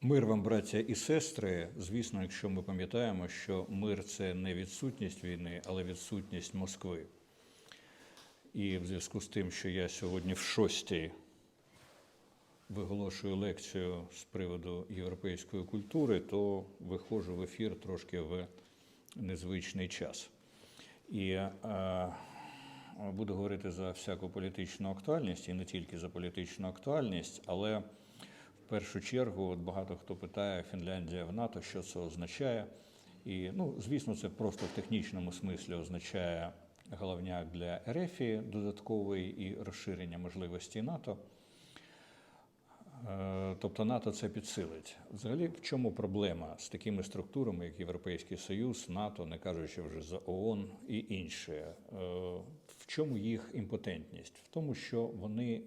Мир вам, браття і сестри. Звісно, якщо ми пам'ятаємо, що мир це не відсутність війни, але відсутність Москви. І в зв'язку з тим, що я сьогодні в шостій виголошую лекцію з приводу європейської культури, то виходжу в ефір трошки в незвичний час. І е, буду говорити за всяку політичну актуальність, і не тільки за політичну актуальність, але першу чергу, от багато хто питає Фінляндія в НАТО, що це означає. І, ну, звісно, це просто в технічному смислі означає головняк для Ерефії додатковий і розширення можливостей НАТО. Е, Тобто НАТО це підсилить. Взагалі, в чому проблема з такими структурами, як Європейський Союз, НАТО, не кажучи вже за ООН і інше? Е, В чому їх імпотентність? В тому, що вони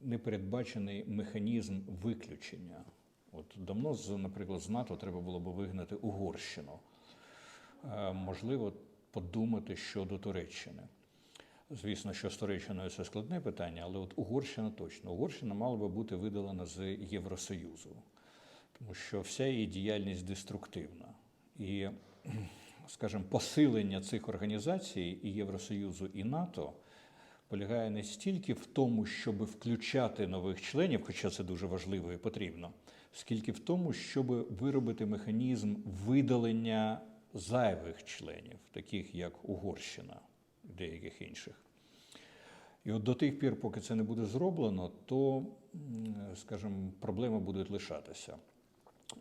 непередбачений механізм виключення. От давно, наприклад, з НАТО треба було б вигнати Угорщину. Е, Можливо, подумати щодо Туреччини. Звісно, що з Туреччиною це складне питання, але от Угорщина точно. Угорщина мала би бути видалена з Євросоюзу, тому що вся її діяльність деструктивна. І, скажімо, посилення цих організацій і Євросоюзу, і НАТО полягає не стільки в тому, щоб включати нових членів, хоча це дуже важливо і потрібно, скільки в тому, щоб виробити механізм видалення зайвих членів, таких як Угорщина і деяких інших. І от до тих пір, поки це не буде зроблено, то, скажімо, проблеми будуть лишатися.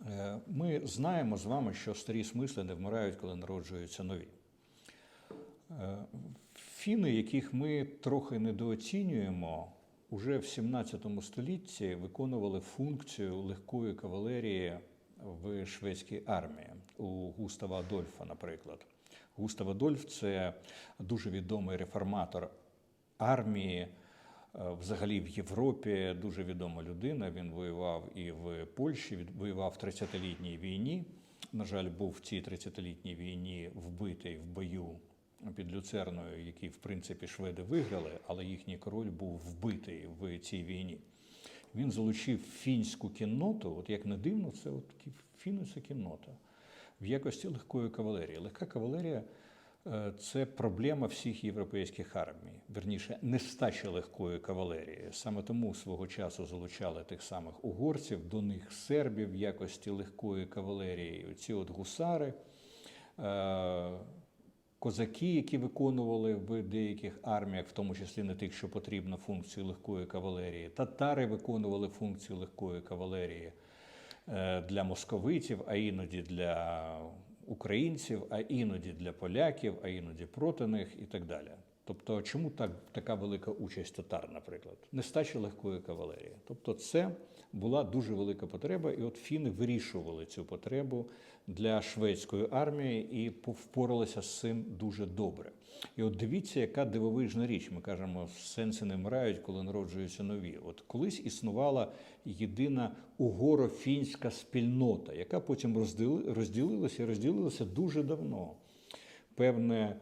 Е, Ми знаємо з вами, що старі смисли не вмирають, коли народжуються нові. Фіни, яких ми трохи недооцінюємо, уже в 17 столітті виконували функцію легкої кавалерії в шведській армії у Густава Адольфа, наприклад. Густав Адольф це дуже відомий реформатор армії, е, взагалі в Європі дуже відома людина. Він воював і в Польщі, воював в 30-літній війні. На жаль, був в цій 30-літній війні вбитий в бою під Люцерною, який, в принципі, шведи виграли, але їхній король був вбитий в цій війні. Він залучив фінську кінноту, от як не дивно, це от фіни кіннота, в якості легкої кавалерії. Легка кавалерія е, це проблема всіх європейських армій, верніше, нестача легкої кавалерії. Саме тому свого часу залучали тих самих угорців, до них сербів в якості легкої кавалерії. Ці от гусари. Козаки, які виконували в деяких арміях, в тому числі не тих, що потрібно функцію легкої кавалерії, татари виконували функцію легкої кавалерії е, для московитів, а іноді для українців, а іноді для поляків, а іноді проти них і так далі. Тобто, чому так, така велика участь татар, наприклад? Нестача легкої кавалерії. Тобто, це була дуже велика потреба, і от фіни вирішували цю потребу для шведської армії і по- впоралися з цим дуже добре. І от дивіться, яка дивовижна річ. Ми кажемо, сенси не вмирають, коли народжуються нові. От колись існувала єдина угоро-фінська спільнота, яка потім розділи- розділилася і розділилася дуже давно. Певне,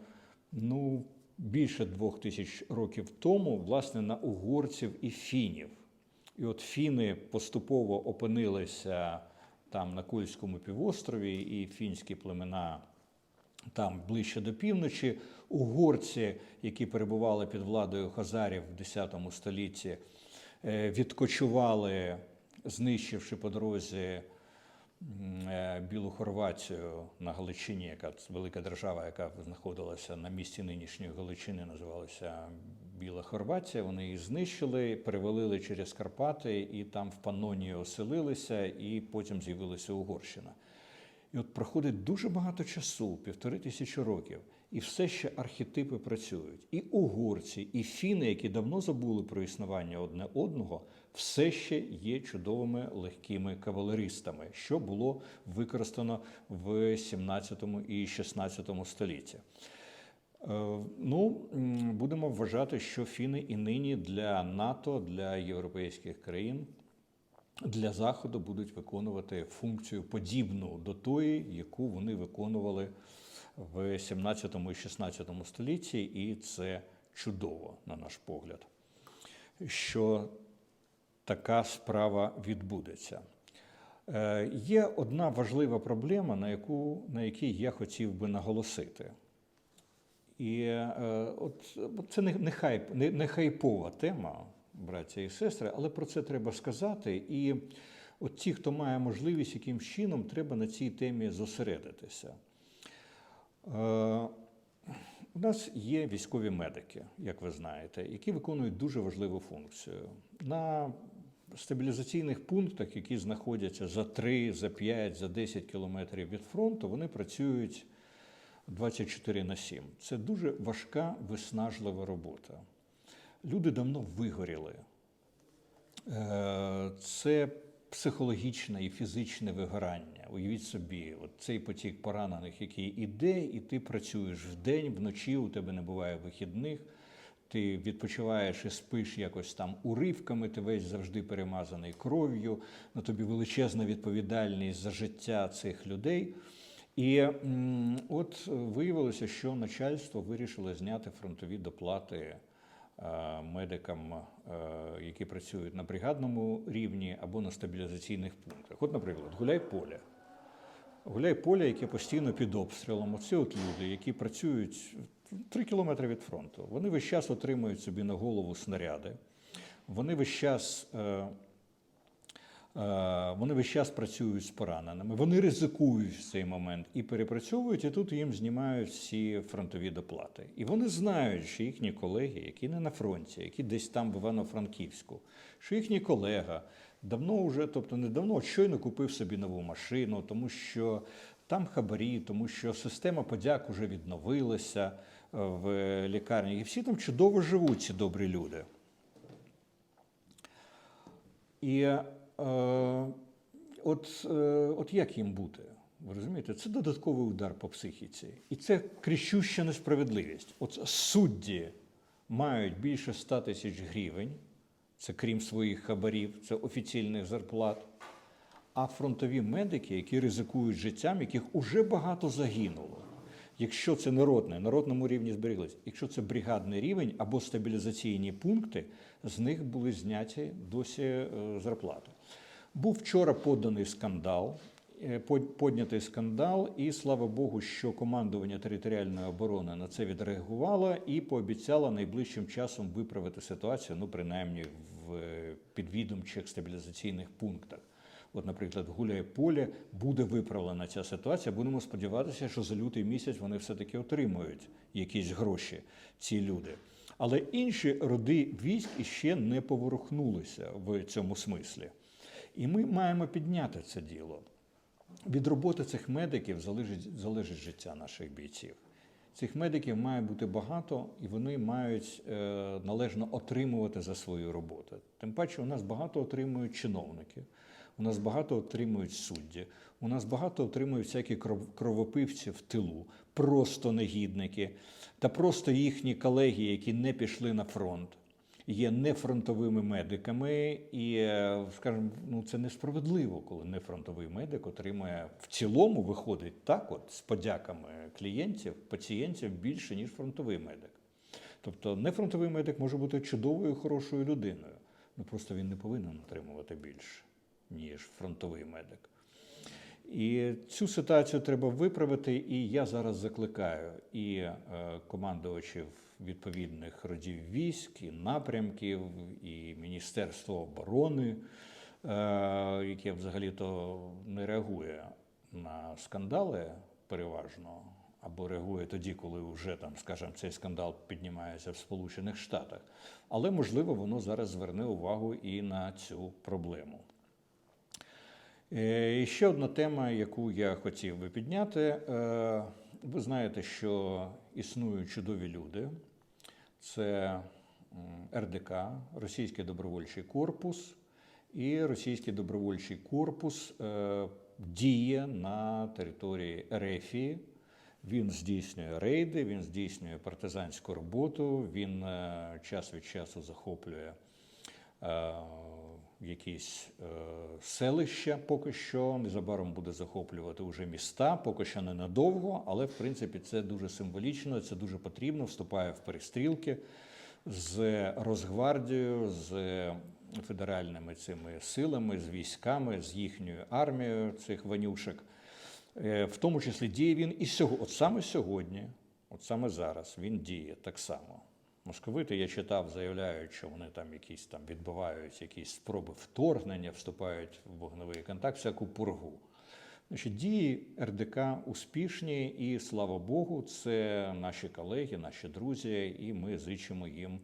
ну, більше двох тисяч років тому, власне, на угорців і фінів. І от фіни поступово опинилися там на Кольському півострові, і фінські племена там ближче до півночі. Угорці, які перебували під владою хазарів в X столітті, е, відкочували, знищивши по дорозі е, Білу Хорватію на Галичині, яка велика держава, яка знаходилася на місці нинішньої Галичини, називалася Біла Хорватія. Вони її знищили, перевалили через Карпати і там в Панонії оселилися, і потім з'явилася Угорщина. І от проходить дуже багато часу, півтори тисячі років, і все ще архетипи працюють. І угорці, і фіни, які давно забули про існування одне одного, все ще є чудовими легкими кавалеристами, що було використано в 17 і 16 столітті. Е, Ну, будемо вважати, що фіни і нині для НАТО, для європейських країн для Заходу будуть виконувати функцію подібну до тої, яку вони виконували в 17 і 16 столітті, і це чудово, на наш погляд, що така справа відбудеться. Е, Є одна важлива проблема, на, яку, на якій я хотів би наголосити. І е, от, це не, не, хайп, не, не хайпова тема, браття і сестри, але про це треба сказати. І от ті, хто має можливість, яким чином треба на цій темі зосередитися. Е, у нас є військові медики, як ви знаєте, які виконують дуже важливу функцію. На стабілізаційних пунктах, які знаходяться за 3, за 5, за 10 кілометрів від фронту, вони працюють 24 на 7. Це дуже важка, виснажлива робота. Люди давно вигоріли. Е, Це психологічне і фізичне вигорання. Уявіть собі, от цей потік поранених, який іде, і ти працюєш вдень, вночі, у тебе не буває вихідних. Ти відпочиваєш і спиш якось там уривками, ти весь завжди перемазаний кров'ю, на тобі величезна відповідальність за життя цих людей. І от виявилося, що начальство вирішило зняти фронтові доплати е, медикам, е, які працюють на бригадному рівні або на стабілізаційних пунктах. От, наприклад, гуляй поле. Гуляй поле, яке постійно під обстрілом. Оці от люди, які працюють три кілометри від фронту. Вони весь час отримують собі на голову снаряди. Вони весь час. Е, Вони весь час працюють з пораненими, вони ризикують в цей момент і перепрацьовують, і тут їм знімають всі фронтові доплати. І вони знають, що їхні колеги, які не на фронті, які десь там в Івано-Франківську, що їхній колега давно вже, тобто не давно, щойно купив собі нову машину, тому що там хабарі, тому що система подяк уже відновилася е, в лікарні. І всі там чудово живуть, ці добрі люди. І от, е, от як їм бути? Ви розумієте, це додатковий удар по психіці. І це кричуща несправедливість. От судді мають більше 100 тисяч гривень, це крім своїх хабарів, це офіційних зарплат. А фронтові медики, які ризикують життям, яких уже багато загинуло. Якщо це народне, народному рівні зберіглись, якщо це бригадний рівень або стабілізаційні пункти, з них були зняті досі е, зарплати. Був вчора поданий скандал, е, поднятий скандал, і слава Богу, що командування територіальної оборони на це відреагувало і пообіцяло найближчим часом виправити ситуацію, ну принаймні в е, підвідомчих стабілізаційних пунктах. От, наприклад, гуляє поле, буде виправлена ця ситуація. Будемо сподіватися, що за лютий місяць вони все-таки отримують якісь гроші, ці люди. Але інші роди військ іще не поворухнулися в цьому смислі. І ми маємо підняти це діло. Від роботи цих медиків залежить, залежить життя наших бійців. Цих медиків має бути багато, і вони мають е, належно отримувати за свою роботу. Тим паче, у нас багато отримують чиновники, у нас багато отримують судді, у нас багато отримують всякі кров- кровопивці в тилу, просто негідники, та просто їхні колеги, які не пішли на фронт є нефронтовими медиками, і, е, скажімо, ну це несправедливо, коли нефронтовий медик отримує в цілому, виходить так, от з подяками клієнтів, пацієнтів більше, ніж фронтовий медик. Тобто нефронтовий медик може бути чудовою, хорошою людиною, ну просто він не повинен отримувати більше, ніж фронтовий медик. І цю ситуацію треба виправити. І я зараз закликаю і е, командувачів відповідних родів військ, і напрямків, і Міністерство оборони, е, яке взагалі-то не реагує на скандали переважно, або реагує тоді, коли вже там, скажімо, цей скандал піднімається в Сполучених Штатах. Але можливо воно зараз зверне увагу і на цю проблему. Е, І ще одна тема, яку я хотів би підняти. Е, Ви знаєте, що існують чудові люди. Це РДК, Російський добровольчий корпус, і Російський добровольчий корпус е, діє на території Ерефії. Він здійснює рейди, він здійснює партизанську роботу, він час від часу захоплює якісь е, селища поки що. Незабаром буде захоплювати вже міста, поки що ненадовго, але в принципі це дуже символічно, це дуже потрібно. Вступає в перестрілки з Росгвардією, з федеральними цими силами, з військами, з їхньою армією цих ванюшек. Е, В тому числі діє він і сьогодні, от саме сьогодні, от саме зараз він діє так само. Московити, я читав, заявляють, що вони там якісь там відбивають якісь спроби вторгнення, вступають в вогневий контакт, всяку пургу. Значить, дії РДК успішні, і слава Богу, це наші колеги, наші друзі, і ми зичимо їм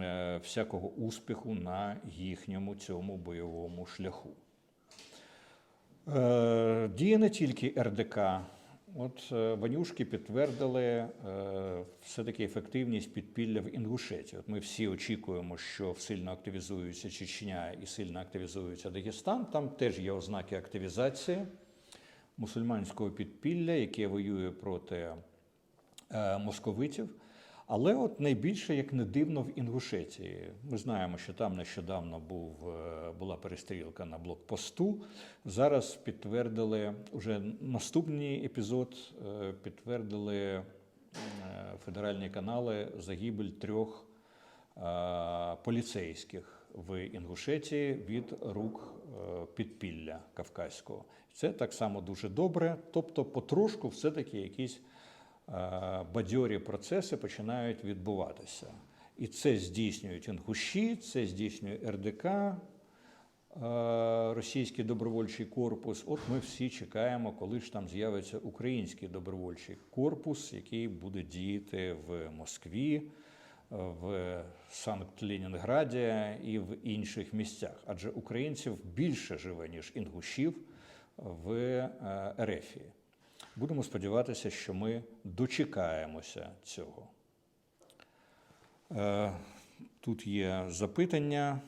е, всякого успіху на їхньому цьому бойовому шляху. Е, Діє не тільки РДК. От е, Ванюшки підтвердили е, все-таки ефективність підпілля в Інгушеті. От ми всі очікуємо, що сильно активізується Чечня і сильно активізується Дагестан. Там теж є ознаки активізації мусульманського підпілля, яке воює проти е, московитів. Але от найбільше, як не дивно, в Інгушетії. Ми знаємо, що там нещодавно був, е, була перестрілка на блокпосту. Зараз підтвердили уже наступний епізод, е, підтвердили е, федеральні канали загибель трьох поліцейських в Інгушетії від рук підпілля кавказького. Це так само дуже добре. Тобто, потрошку все-таки якісь бадьорі процеси починають відбуватися. І це здійснюють інгуші, це здійснює РДК, е, Російський добровольчий корпус. От ми всі чекаємо, коли ж там з'явиться український добровольчий корпус, який буде діяти в Москві, в Санкт-Ленінграді і в інших місцях. Адже українців більше живе, ніж інгушів в е, Ерефії. Будемо сподіватися, що ми дочекаємося цього. Е, Тут є запитання.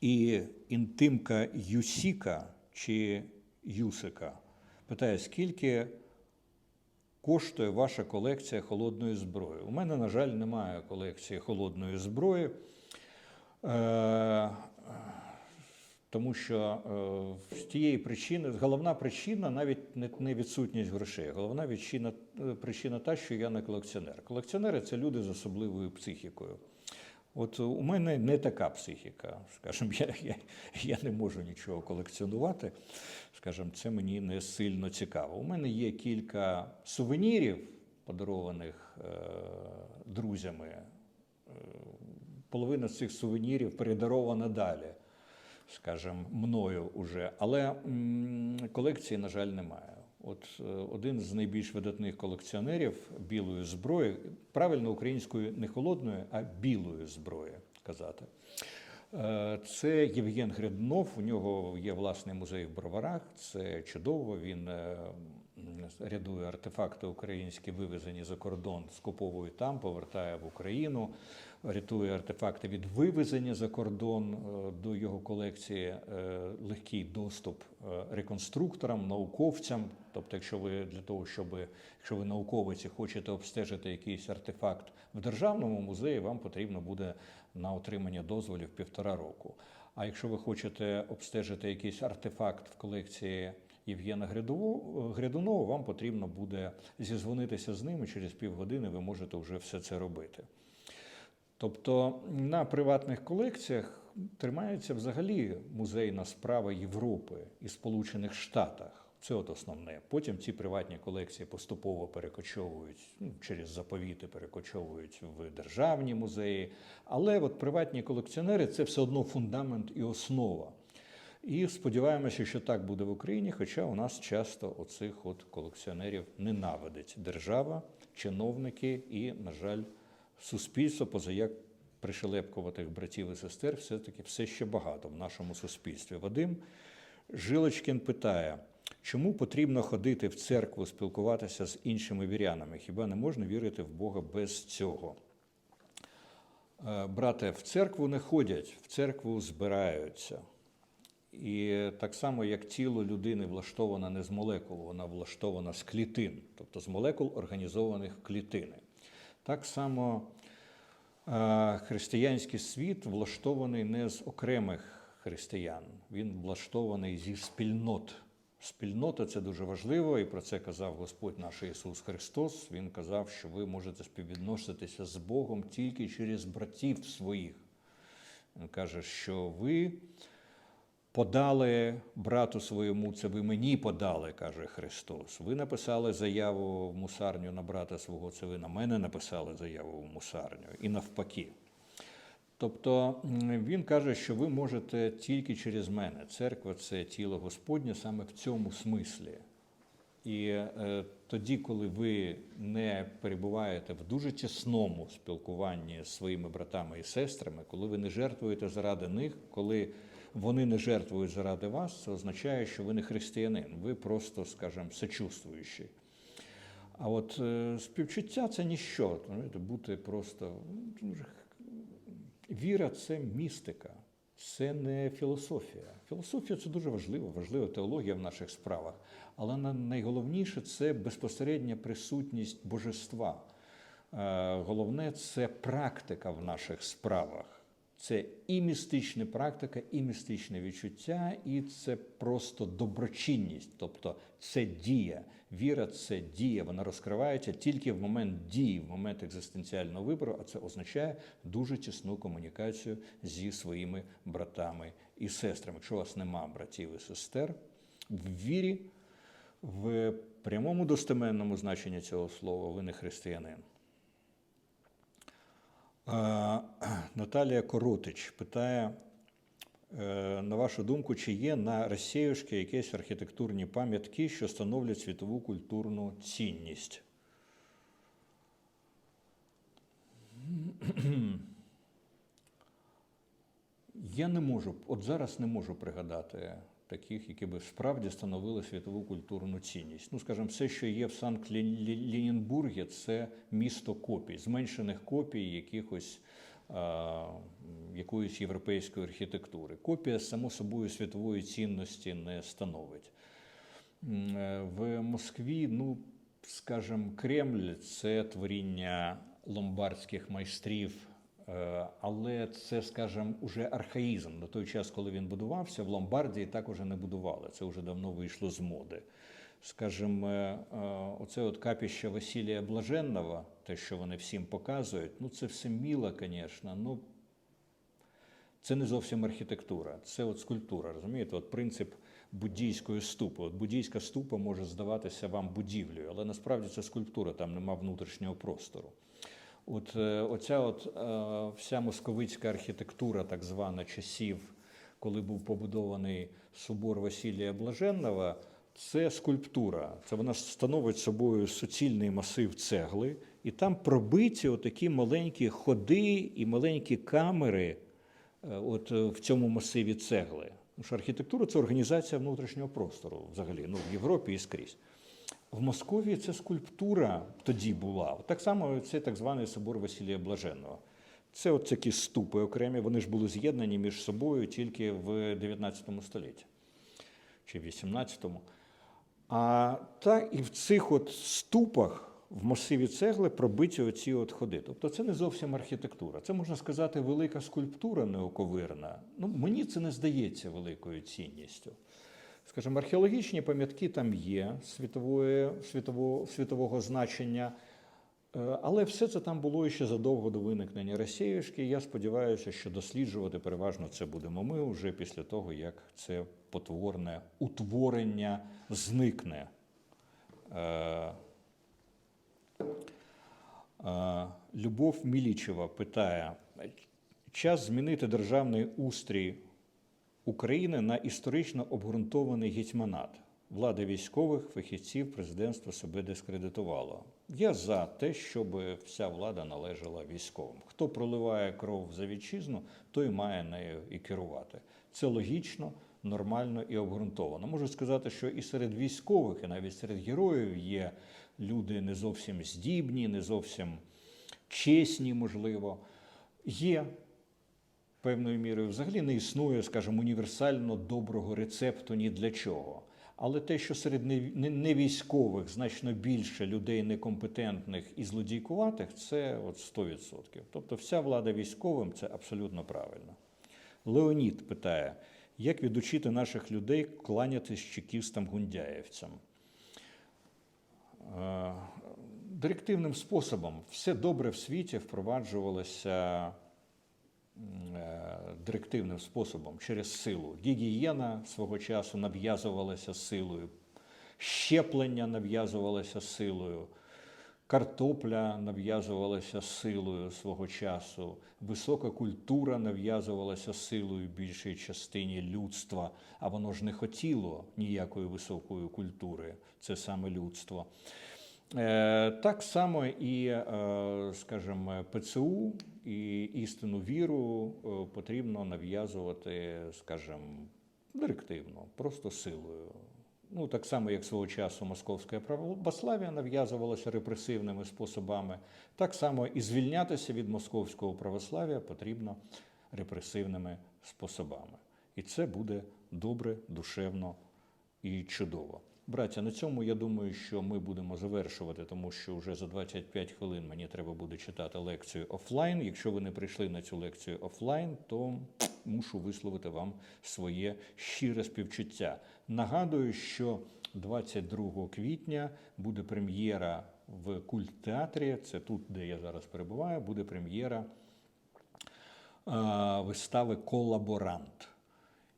І інтимка Юсіка чи Юсика питає, скільки коштує ваша колекція холодної зброї? У мене, на жаль, немає колекції холодної зброї. Е, тому що е, з тієї причини, головна причина навіть не, відсутність грошей. Головна причина, причина та, що я не колекціонер. Колекціонери це люди з особливою психікою. От у мене не така психіка. Скажімо, я, я, я не можу нічого колекціонувати. Скажімо, це мені не сильно цікаво. У мене є кілька сувенірів, подарованих е, друзями. Е, половина з цих сувенірів передарована далі скажімо, мною уже. Але колекції, на жаль, немає. От е, один з найбільш видатних колекціонерів білої зброї, правильно українською не холодної, а білої зброї казати. Е, Це Євген Гриднов. У нього є власний музей в Броварах. Це чудово. Він е, рядує артефакти українські, вивезені за кордон, скуповує там, повертає в Україну, рятує артефакти від вивезення за кордон е, до його колекції, легкий доступ реконструкторам, науковцям. Тобто, якщо ви для того, щоб якщо ви науковець і хочете обстежити якийсь артефакт в державному музеї, вам потрібно буде на отримання дозволів півтора року. А якщо ви хочете обстежити якийсь артефакт в колекції Євгена Грядунова, вам потрібно буде зізвонитися з ними через півгодини. Ви можете вже все це робити. Тобто на приватних колекціях тримається взагалі музейна справа Європи і Сполучених Штатах. Це от основне. Потім ці приватні колекції поступово перекочовують ну, через заповіти, перекочовують в державні музеї. Але от приватні колекціонери це все одно фундамент і основа. І сподіваємося, що так буде в Україні, хоча у нас часто оцих от колекціонерів ненавидить держава, чиновники і, на жаль, суспільство, позаяк пришелепкуватих братів і сестер, все-таки все ще багато в нашому суспільстві. Вадим Жилочкін питає, чому потрібно ходити в церкву, спілкуватися з іншими вірянами? Хіба не можна вірити в Бога без цього? Е, Брате, в церкву не ходять, в церкву збираються. І так само, як тіло людини влаштоване не з молекул, вона влаштована з клітин, тобто з молекул, організованих клітини. Так само е, християнський світ влаштований не з окремих християн, він влаштований зі спільнот Спільнота це дуже важливо, і про це казав Господь наш Ісус Христос. Він казав, що ви можете співвідноситися з Богом тільки через братів своїх. Він каже, що ви подали брату своєму, це ви мені подали, каже Христос. Ви написали заяву в мусарню на брата свого, це ви на мене написали заяву в мусарню, і навпаки. Тобто він каже, що ви можете тільки через мене. Церква це тіло Господнє саме в цьому смислі. І е, тоді, коли ви не перебуваєте в дуже тісному спілкуванні з своїми братами і сестрами, коли ви не жертвуєте заради них, коли вони не жертвують заради вас, це означає, що ви не християнин, ви просто, скажімо, сочувствуючий. А от е, співчуття це ніщо. Бути просто ну, Віра це містика, це не філософія. Філософія це дуже важливо, важлива теологія в наших справах. Але найголовніше це безпосередня присутність божества. Е, Головне це практика в наших справах. Це і містична практика, і містичне відчуття, і це просто доброчинність, тобто це дія. Віра це дія, вона розкривається тільки в момент дії, в момент екзистенціального вибору, а це означає дуже тісну комунікацію зі своїми братами і сестрами. Якщо у вас нема братів і сестер, в вірі, в прямому достеменному значенні цього слова, ви не християнин. Наталія Коротич питає, е, на вашу думку, чи є на Росіюшки якісь архітектурні пам'ятки, що становлять світову культурну цінність? Я не можу, от зараз не можу пригадати таких, які би справді становили світову культурну цінність. Ну, скажімо, все, що є в Санкт-Лінінбургі, це місто копій, зменшених копій якихось якоїсь європейської архітектури. Копія, само собою, світової цінності не становить. Е, В Москві, ну, скажімо, Кремль це творіння ломбардських майстрів. Е, Але це, скажімо, уже архаїзм. На той час, коли він будувався, в Ломбардії так уже не будували. Це вже давно вийшло з моди. Скажімо, е, е, оце от капіще Василія Блаженного, те, що вони всім показують, ну це все міло, звісно. Ну, це не зовсім архітектура, це от скульптура. Розумієте, от принцип буддійської ступи. От буддійська ступа може здаватися вам будівлею, але насправді це скульптура, там нема внутрішнього простору. От е, оця от е, вся московицька архітектура, так звана часів, коли був побудований собор Василія Блаженного, це скульптура. Це вона становить собою суцільний масив цегли, і там пробиті отакі маленькі ходи і маленькі камери е, от в цьому масиві цегли. Тому що архітектура це організація внутрішнього простору взагалі, ну, в Європі і скрізь. В Московії це скульптура тоді була. Так само це так званий собор Василія Блаженного. Це от такі ступи окремі, вони ж були з'єднані між собою тільки в 19 столітті чи 18-му. А так і в цих от ступах в масиві цегли пробиті оці от ходи. Тобто це не зовсім архітектура. Це можна сказати велика скульптура неоковирна. Ну, мені це не здається великою цінністю. Скажімо, археологічні пам'ятки там є світової, світового, світового значення, е, але все це там було ще задовго до виникнення Росіюшки. Я сподіваюся, що досліджувати переважно це будемо ми вже після того, як це потворне утворення зникне. Е, е, Любов Мілічева питає: час змінити державний устрій України на історично обґрунтований гетьманат. Влада військових, фахівців, президентство себе дискредитувало. Я за те, щоб вся влада належала військовим. Хто проливає кров за вітчизну, той має нею і керувати. Це логічно, нормально і обґрунтовано. Можу сказати, що і серед військових, і навіть серед героїв є люди не зовсім здібні, не зовсім чесні, можливо. Є певною мірою взагалі не існує, скажімо, універсально доброго рецепту ні для чого. Але те, що серед не- не- невійськових значно більше людей некомпетентних і злодійкуватих, це от 100%. Тобто вся влада військовим це абсолютно правильно. Леонід питає: Як відучити наших людей кланятись чекістам-гундяєвцям? Е, Директивним способом все добре в світі впроваджувалося директивним способом через силу. Гігієна свого часу нав'язувалася силою, щеплення нав'язувалося силою, картопля нав'язувалася силою свого часу, висока культура нав'язувалася силою більшій частині людства, а воно ж не хотіло ніякої високої культури, це саме людство. Е, Так само і, е, скажімо, ПЦУ і істинну віру е, потрібно нав'язувати, скажімо, директивно, просто силою. Ну, так само, як свого часу московська православ'я нав'язувалося репресивними способами, так само і звільнятися від московського православ'я потрібно репресивними способами. І це буде добре, душевно і чудово. Браття, на цьому я думаю, що ми будемо завершувати, тому що вже за 25 хвилин мені треба буде читати лекцію офлайн. Якщо ви не прийшли на цю лекцію офлайн, то мушу висловити вам своє щире співчуття. Нагадую, що 22 квітня буде прем'єра в культтеатрі. Це тут, де я зараз перебуваю, буде прем'єра вистави Колаборант.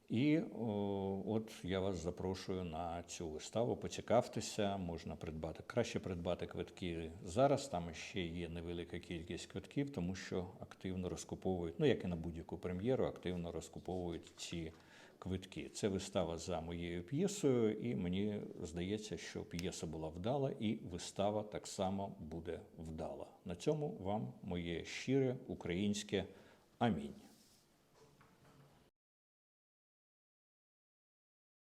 І о, от я вас запрошую на цю виставу. Поцікавтеся, можна придбати краще придбати квитки зараз. Там ще є невелика кількість квитків, тому що активно розкуповують, ну як і на будь-яку прем'єру, активно розкуповують ці квитки. Це вистава за моєю п'єсою, і мені здається, що п'єса була вдала, і вистава так само буде вдала. На цьому вам моє щире українське амінь.